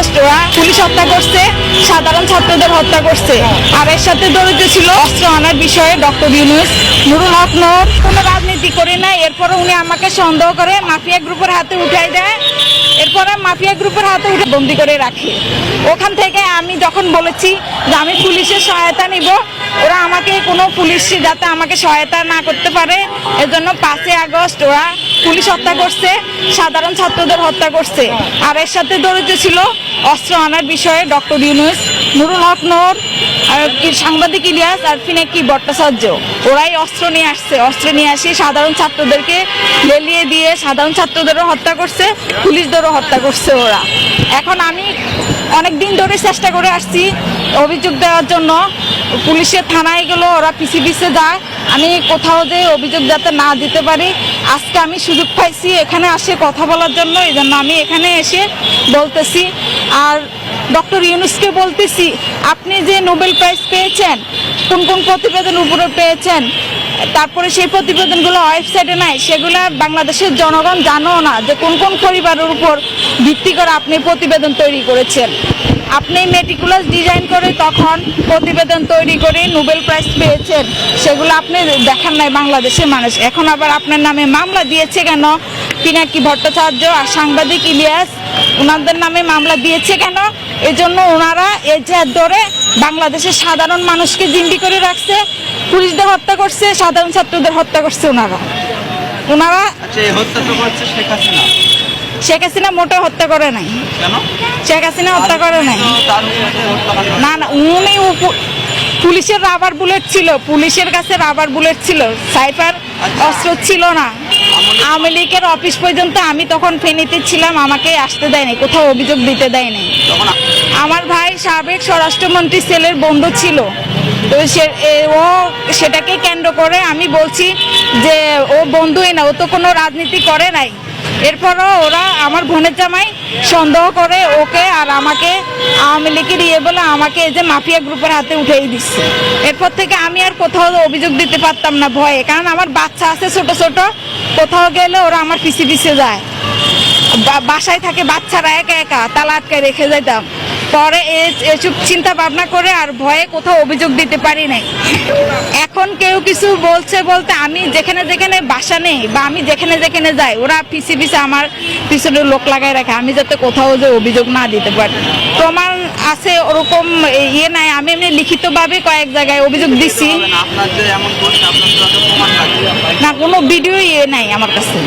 August ওরা police হত্যা করছে, সাধারণ ছাত্রদের হত্যা করছে। আর এর সাথে জড়িত ছিল অস্ত্র আনার বিষয়ে ডক্টর ইউনুস। নুরুল হক নূর, কোনো রাজনীতি করি না এরপরে উনি আমাকে সন্দেহ করে মাফিয়া গ্রুপের হাতে উঠাই দেয়। এরপরে মাফিয়া গ্রুপের হাতে উঠে বন্দি করে রাখে। ওখান থেকে আমি যখন বলেছি যে আমি পুলিশের সহায়তা নিব, ওরা আমাকে কোনো পুলিশ যাতে আমাকে সহায়তা না করতে পারে, এজন্য পাঁচই আগস্ট ওরা পুলিশ হত্যা করছে, সাধারণ ছাত্রদের হত্যা করছে। আর এর সাথে জড়িত ছিল অস্ত্র আনার বিষয়ে ডক্টর ইউনুস, নুরুল হক নূর সাংবাদিক ইলিয়াস আর ফিনাকি ভট্টাচার্য। ওরাই অস্ত্র নিয়ে আসছে, অস্ত্র নিয়ে আসি সাধারণ ছাত্রদেরকে লেলিয়ে দিয়ে সাধারণ ছাত্রদেরও হত্যা করছে, পুলিশদেরও হত্যা করছে ওরা। এখন আমি অনেক দিন ধরে চেষ্টা করে আসছি অভিযোগ দেওয়ার জন্য। পুলিশের থানায় গেলো ওরা পিছে পিছে যায়। আমি কোথাও যে অভিযোগ যাতে না দিতে পারি, আজকে আমি সুযোগ পাইছি এখানে আসে কথা বলার জন্য এই জন্য আমি এখানে এসে বলতেছি। আর ডক্টর ইউনুসকে বলতেছি, আপনি যে নোবেল প্রাইজ পেয়েছেন, কোন কোন প্রতিবেদন উপরে পেয়েছেন, তারপরে সেই প্রতিবেদনগুলো ওয়েবসাইটে নাই, সেগুলো বাংলাদেশের জনগণ জানো না যে কোন কোন পরিবারের উপর ভিত্তি করে আপনি প্রতিবেদন তৈরি করেছেন। আপনি মেটিকুলাস ডিজাইন করে তখন প্রতিবেদন তৈরি করে নোবেল প্রাইজ পেয়েছেন, সেগুলো আপনি দেখান নাই বাংলাদেশের মানুষ। এখন আবার আপনার নামে মামলা দিয়েছে কেন? পিনাকি ভট্টাচার্য আর সাংবাদিক ইলিয়াস ওনাদের নামে মামলা দিয়েছে কেন? এজন্য ওনারা যে ধরে বাংলাদেশের সাধারণ মানুষকে জিম্বি করে রাখছে, পুলিশদের হত্যা করছে, সাধারণ ছাত্রদের হত্যা করছে ওনারা ওনারা আচ্ছা হত্যা তো করছে শেখ হাসিনা। শেখ হাসিনা মোটে হত্যা করে নাই। শেখ হাসিনা হত্যা করে নাই। হত্যাকাণ্ড না না উনি পুলিশের রাবার বুলেট ছিল পুলিশের কাছে রাবার বুলেট ছিল। সাইফার আচ্ছা। অস্ত্র ছিল না। আওয়ামী লীগের অফিস পর্যন্ত আমি তখন ফেনীতে ছিলাম আমাকে আসতে দেয়নি কোথাও অভিযোগ দিতে দেয়নি। আমার ভাই সাবেক স্বরাষ্ট্রমন্ত্রী সেলের বন্ধু ছিল। তো সে ও সেটাকে কেন্দ্র করে আমি বলছি যে ও বন্ধুই না ও তো কোনো রাজনীতি করে নাই। এরপরও ওরা আমার বোনের জামাই সন্দেহ করে ওকে আর আমাকে আওয়ামী লীগের ইয়ে বলে আমাকে এই যে মাফিয়া গ্রুপের হাতে উঠেই দিচ্ছে। এরপর থেকে আমি আর কোথাও অভিযোগ দিতে পারতাম না ভয়ে, কারণ আমার বাচ্চা আছে ছোট ছোট, কোথাও গেলে ওরা আমার পিছিয়ে পিছিয়ে যায়। বাসায় থাকে বাচ্চারা একা একা, তালা আটকায় রেখে যেতাম পরে এসব চিন্তা ভাবনা করে আর ভয়ে কোথাও অভিযোগ দিতে পারি নাই। এখন কেউ কিছু বলছে বলতে আমি যেখানে যেখানে বাসা নেই বা আমি যেখানে যেখানে যাই ওরা পিছিয়ে পিছিয়ে আমার পিছনে লোক লাগায় রাখে। আমি যাতে কোথাও যে অভিযোগ না দিতে পারি। প্রমাণ আছে ওরকম ইয়ে নাই। আমি এমনি লিখিতভাবে কয়েক জায়গায় অভিযোগ দিছি। না কোনো ভিডিও ইয়ে নাই আমার কাছে।